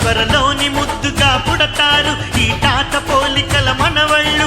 త్వరలోని ముద్దుగా పుడతారు ఈ తాత పోలికల మనవళ్ళు.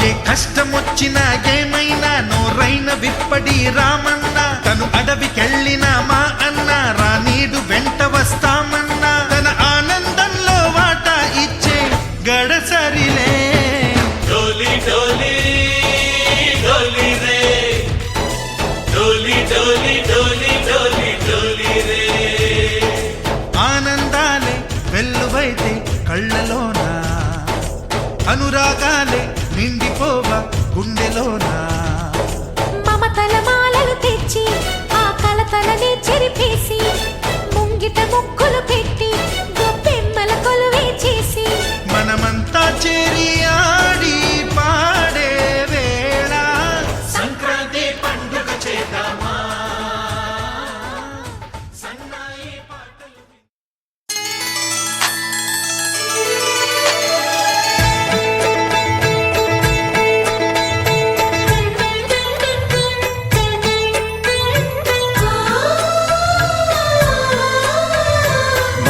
ఏ కష్టమొచ్చినా ఏమైనా నోరైన విప్పడి రామన్నా. తను అడవికెళ్ళినా మా అన్న. రానీడు వెంట వస్తామన్న. తలమ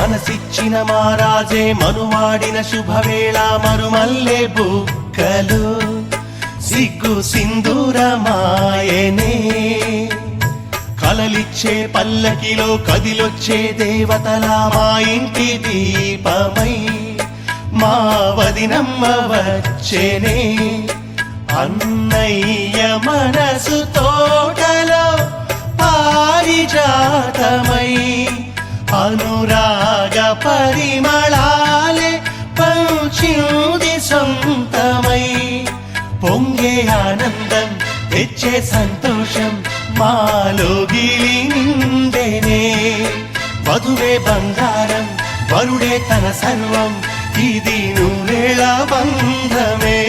మనసిచ్చిన మారాజే మనువాడిన శుభవేళ మరుమల్లే బుక్కలు సిగ్గు సింధూరమాయనే కలలిచ్చే పల్లకిలో కదిలొచ్చే దేవతల మా ఇంటి దీపమై మా వదినమ్మ వచ్చేనే అన్నయ్య మనసు తోటలో పారిజాతమై అనురాగ పరిమళాలే పంచింది సొంతమై. పొంగే ఆనందం తెచ్చే సంతోషం మాలోగిలి నిండేనే. వధువే బంగారం వరుడే తన సర్వం ఇది నువ్వేళ బంధమే.